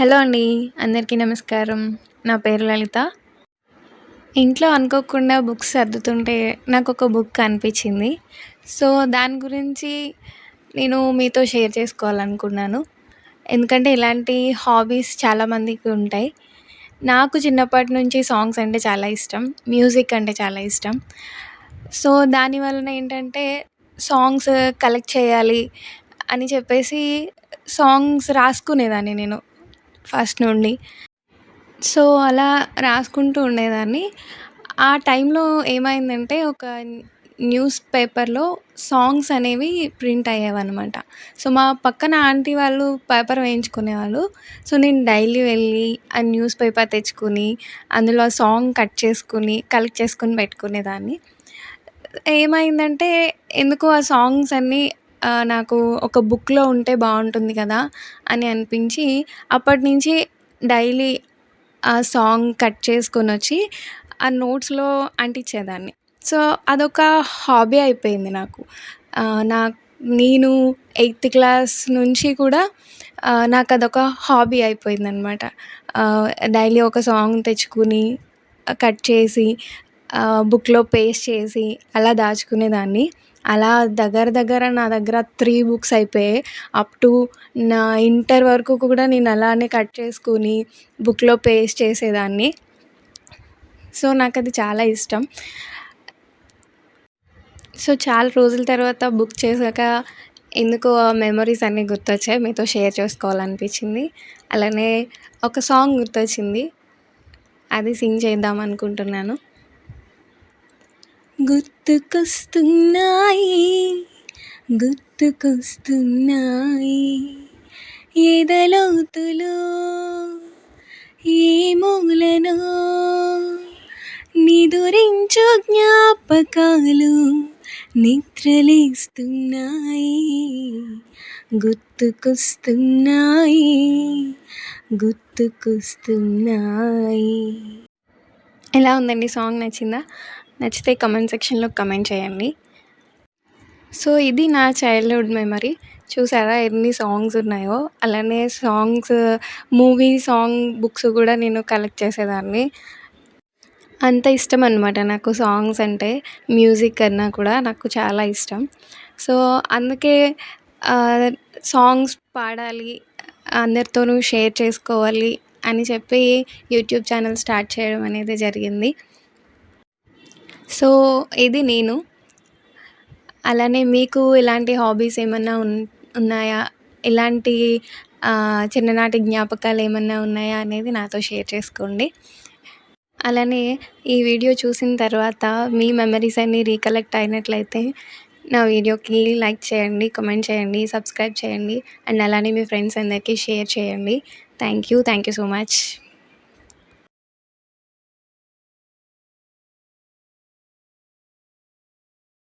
Hello అండి అందరికీ నమస్కారం. నా పేరు లలిత. ఇంట్లో అనుకోకుండా బుక్స్ సర్దుతుంటే నాకు ఒక బుక్ అనిపించింది. సో దాని గురించి నేను మీతో షేర్ చేసుకోవాలనుకున్నాను. ఎందుకంటే ఇలాంటి హాబీస్ చాలామందికి ఉంటాయి. నాకు చిన్నప్పటి నుంచి సాంగ్స్ అంటే చాలా ఇష్టం మ్యూజిక్ అంటే చాలా ఇష్టం. సో దాని వలన ఏంటంటే సాంగ్స్ కలెక్ట్ చేయాలి అని చెప్పేసి సాంగ్స్ రాసుకునేదాన్ని నేను. ఫస్ట్ నుండి. సో అలా రాసుకుంటూ ఉండేదాన్ని. ఆ టైంలో ఏమైందంటే ఒక న్యూస్ పేపర్లో సాంగ్స్ అనేవి ప్రింట్ అయ్యేవన్నమాట. సో మా పక్కన ఆంటీ వాళ్ళు పేపర్ వేయించుకునేవాళ్ళు. సో నేను డైలీ వెళ్ళి ఆ న్యూస్ పేపర్ తెచ్చుకుని అందులో ఆ సాంగ్ కట్ చేసుకుని కలెక్ట్ చేసుకొని పెట్టుకునేదాన్ని. ఏమైందంటే ఎందుకు ఆ సాంగ్స్ అన్నీ నాకు ఒక బుక్లో ఉంటే బాగుంటుంది కదా అని అనిపించి అప్పటి నుంచి డైలీ ఆ సాంగ్ కట్ చేసుకొని వచ్చి ఆ నోట్స్లో అంటించేదాన్ని సో అదొక హాబీ అయిపోయింది నాకు. నా నేను ఎయిత్ క్లాస్ నుంచి కూడా నాకు అదొక హాబీ అయిపోయింది అనమాట డైలీ ఒక సాంగ్ తెచ్చుకుని కట్ చేసి బుక్లో పేస్ట్ చేసి అలా దాచుకునేదాన్ని. అలా దగ్గర దగ్గర నా దగ్గర త్రీ బుక్స్ అయిపోయాయి. అప్ టు నా ఇంటర్ వరకు కూడా నేను అలానే కట్ చేసుకుని బుక్లో పేస్ట్ చేసేదాన్ని. సో నాకు అది చాలా ఇష్టం. సో చాలా రోజుల తర్వాత బుక్ చేశాక ఎందుకో ఆ మెమరీస్ అన్నీ గుర్తొచ్చాయి. మీతో షేర్ చేసుకోవాలనిపించింది. అలానే ఒక సాంగ్ గుర్తొచ్చింది. అది సింగ్ చేద్దాం అనుకుంటున్నాను. గుర్తుకొస్తున్నాయి గుర్తుకొస్తున్నాయి. ఎదలోతులో ఏ మూలనో నిదురించు జ్ఞాపకాలు నిద్రలేస్తున్నాయి. గుర్తుకొస్తున్నాయి గుర్తుకొస్తున్నాయి. ఎలా ఉందండి సాంగ్? నచ్చిందా? నచ్చితే కమెంట్ సెక్షన్లో కమెంట్ చేయండి. సో ఇది నా చైల్డ్హుడ్ మెమరీ చూసారా ఎన్ని సాంగ్స్ ఉన్నాయో? అలానే సాంగ్స్ మూవీ సాంగ్ బుక్స్ కూడా నేను కలెక్ట్ చేసేదాన్ని. అంత ఇష్టం అనమాట నాకు సాంగ్స్ అంటే. మ్యూజిక్ కన్నా కూడా నాకు చాలా ఇష్టం. సో అందుకే సాంగ్స్ పాడాలి అందరితోనూ షేర్ చేసుకోవాలి అని చెప్పి యూట్యూబ్ ఛానల్ స్టార్ట్ చేయడం అనేది జరిగింది. సో ఇది నేను. అలానే మీకు ఇలాంటి హాబీస్ ఏమన్నా ఉన్ ఉన్నాయా? ఇలాంటి చిన్ననాటి జ్ఞాపకాలు ఏమన్నా ఉన్నాయా అనేది నాతో షేర్ చేసుకోండి. అలానే ఈ వీడియో చూసిన తర్వాత మీ మెమరీస్ అన్నీ రీకలెక్ట్ అయినట్లయితే నా వీడియోకి లైక్ చేయండి కమెంట్ చేయండి సబ్స్క్రైబ్ చేయండి. అండ్ అలానే మీ ఫ్రెండ్స్ అందరికీ షేర్ చేయండి. Thank you. Thank you so much.